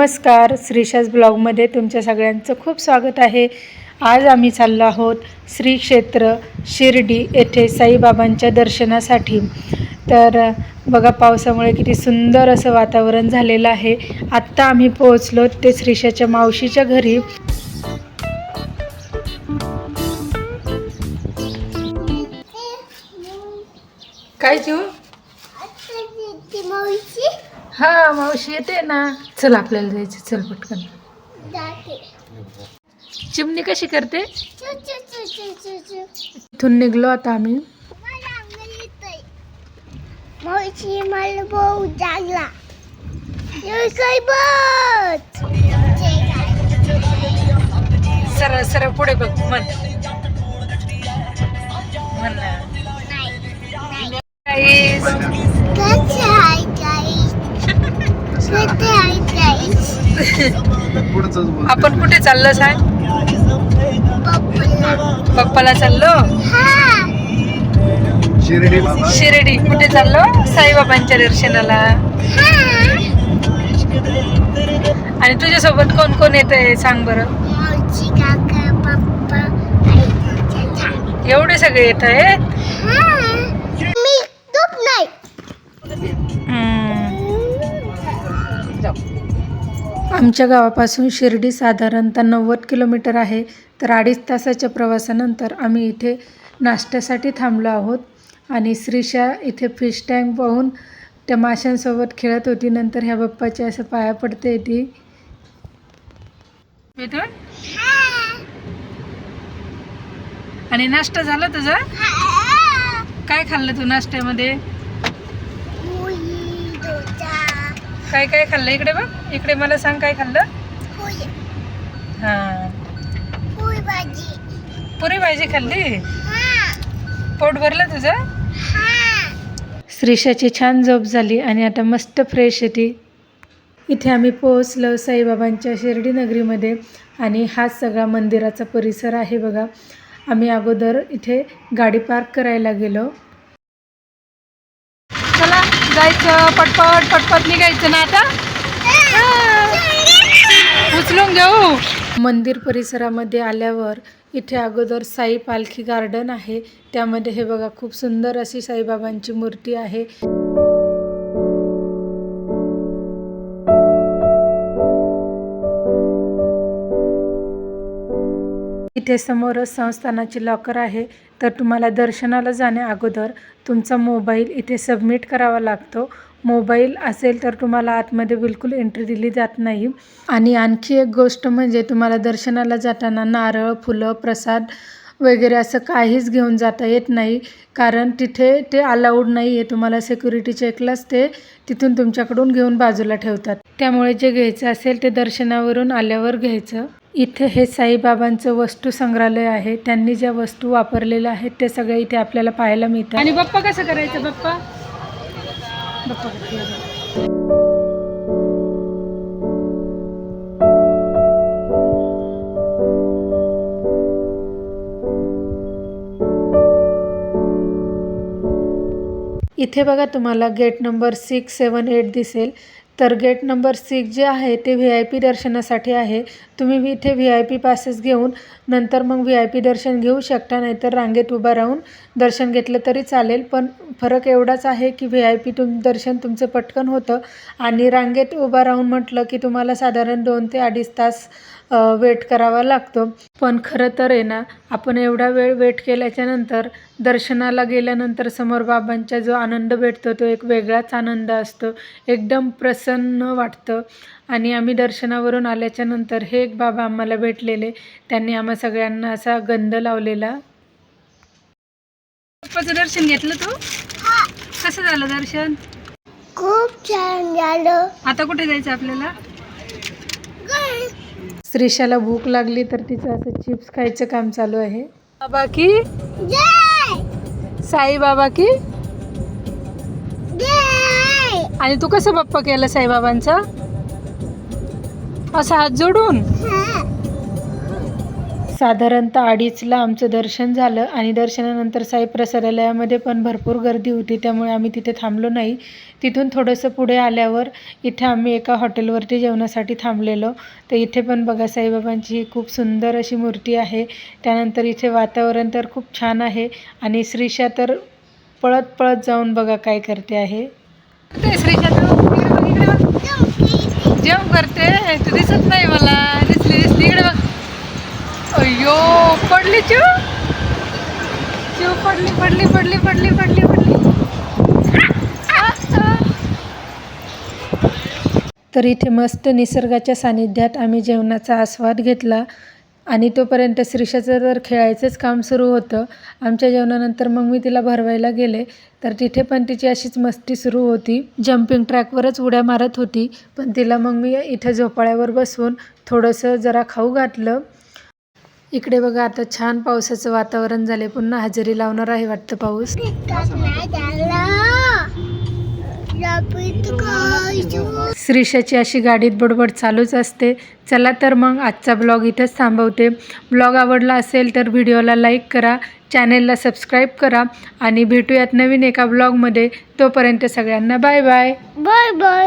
नमस्कार श्रीशाज ब्लॉगमध्ये तुमच्या सगळ्यांचं खूप स्वागत आहे. आज आम्ही चाललो आहोत श्री क्षेत्र शिर्डी येथे साईबाबांच्या दर्शनासाठी. तर बघा पावसामुळे किती सुंदर असं वातावरण झालेलं आहे. आत्ता आम्ही पोहोचलो ते श्रीशाच्या मावशीच्या घरी. काय जीव? मावशी. हा मावशी येते ना. चल आपल्याला जायचं चल पटकन. चिमणी कशी करते? इथून निघलो आता आम्ही. मावशी मला भाऊ जागला सरळ सरळ पुढे बघ मन. आपण कुठे चाललो सांग? पप्पूला चाललो? हा शिर्डी. कुठे चाललो? साईबाबांच्या दर्शनाला. आणि तुझ्यासोबत कोण कोण येत आहे सांग बरं? मावशी काका पप्पा आई चाचा एवढे सगळे येत आहेत? आमच्या गावापासून शिर्डी साधारणतः नव्वद किलोमीटर आहे. तर अडीच तासाच्या प्रवासानंतर आम्ही इथे नाश्त्यासाठी थांबलो आहोत आणि श्रीशा इथे फिश टँक पाहून त्या माशांसोबत खेळत होती. नंतर ह्या बाप्पाच्या असं पाया पडते ती. आणि नाश्ता झाला तुझा? काय खाल्लं तू नाश्त्यामध्ये? काय काय खाल्लं इकडे बघ. इकडे मला सांग काय खाल्लं. हां. पुरी भाजी खाल्ली? हा. पोट भरलं तुझं? हा. श्रीषाची छान झोप झाली आणि आता मस्त फ्रेश येते इथे आम्ही पोहोचलो साईबाबांच्या शिर्डी नगरीमध्ये आणि हाच सगळा मंदिराचा परिसर आहे बघा. आम्ही अगोदर इथे गाडी पार्क करायला गेलो. जायचं पटपट पटपट निघायचं ना आता? उचलून घेऊ. मंदिर परिसरामध्ये आल्यावर इथे अगोदर साई पालखी गार्डन आहे. त्यामध्ये हे बघा खूप सुंदर अशी साईबाबांची मूर्ती आहे. इथे समोरच संस्थानाची लॉकर आहे तर तुम्हाला दर्शनाला जाण्या अगोदर तुमचा मोबाईल इथे सबमिट करावा लागतो. मोबाईल असेल तर तुम्हाला आतमध्ये बिलकुल एंट्री दिली जात नाही. आणि आणखी एक गोष्ट म्हणजे तुम्हाला दर्शनाला जाताना नारळ फुलं प्रसाद वगैरे असं काहीच घेऊन जाता येत नाही. कारण तिथे ते अलाउड नाही आहे. तुम्हाला सिक्युरिटी चेकलाच ते तिथून तुमच्याकडून घेऊन बाजूला ठेवतात. त्यामुळे जे घ्यायचं असेल ते दर्शनावरून आल्यावर घ्यायचं. इथे हे साईबाबांचं वस्तू संग्रहालय आहे. त्यांनी ज्या वस्तू वापरलेल्या आहेत ते सगळे इथे आपल्याला पाहायला मिळतात. आणि बाप्पा कसं करायचं बाप्पा? बाप्पा? इथे बघा तुम्हाला gate number six seven eight दिसेल. तर गेट नंबर सिक्स जे आहे ते व्ही आय पी दर्शनासाठी आहे. तुम्ही इथे व्ही आय पी पासेस घेऊन नंतर मग व्ही आय पी दर्शन घेऊ शकता नाहीतर रांगेत उभं राहून दर्शन घेतलं तरी चालेल. पण फरक एवढाच आहे की व्ही आय पी तुम दर्शन तुमचं पटकन होतं. आणि रांगेत उभं राहून म्हटलं की तुम्हाला साधारण दोन ते अडीच तास वेट करावा लागतो. पण खरं तर आहे ना आपण एवढा वेळ वेट केल्याच्यानंतर दर्शनाला गेल्यानंतर समोर बाबांचा जो आनंद भेटतो तो एक वेगळाच आनंद असतो. एकदम प्रसन्न वाटतं. आणि आम्ही दर्शनावरून आल्याच्यानंतर हे एक बाबा आम्हाला भेटलेले. त्यांनी आम्हा सगळ्यांना असा गंध लावलेला. बाप्पाचं दर्शन घेतलं तू? हा. कसं झालं दर्शन? खूप छान झालं. आता कुठे जायचं आपल्याला? काय श्रीशाला भूक लागली तर तिचं असं चिप्स खायचं काम चालू आहे. बाबा की? जय! साई बाबा की? जय! आणि तू कसं बाप्पा केलं साईबाबांचा असा हात जोडून? साधारणतः अडीचला आमचं दर्शन झालं आणि दर्शनानंतर साई प्रसारालयामध्ये पण भरपूर गर्दी होती त्यामुळे आम्ही तिथे थांबलो नाही. तिथून थोडंसं पुढे आल्यावर इथे आम्ही एका हॉटेलवरती जेवणासाठी थांबलेलो. तर इथे पण बघा साईबाबांची ही खूप सुंदर अशी मूर्ती आहे. त्यानंतर इथे वातावरण तर खूप छान आहे आणि श्रीषा तर पळत पळत जाऊन बघा काय करते आहे. श्रीषा जेव करते. तू दिसत नाही मला दिसली दिसली इकडे बघ अयो पडली चिव चिव पडली पडली पडली पडली पडली पडली. तर इथे मस्त निसर्गाच्या सानिध्यात आम्ही जेवणाचा आस्वाद घेतला आणि तोपर्यंत श्रीषाचं तर खेळायचंच काम सुरू होतं. आमच्या जेवणानंतर मग मी तिला भरवायला गेले. तर तिथे पण तिची अशीच मस्ती सुरू होती. जम्पिंग ट्रॅकवरच उड्या मारत होती. पण तिला मग मी इथे झोपाळ्यावर बसवून थोडंसं जरा खाऊ घातलं. इकडे बघा आता छान पावसाचं वातावरण झाले पुन्हा हजेरी लावणार आहे वाटतं पाऊस. श्रीषाची अशी गाडीत बडबड चालूच असते. चला तर मग आजचा ब्लॉग इथंच थांबवते. ब्लॉग आवडला असेल तर व्हिडिओला लाईक करा चॅनेलला सबस्क्राईब करा आणि भेटूयात नवीन एका ब्लॉगमध्ये. तोपर्यंत सगळ्यांना बाय बाय. Bye bye.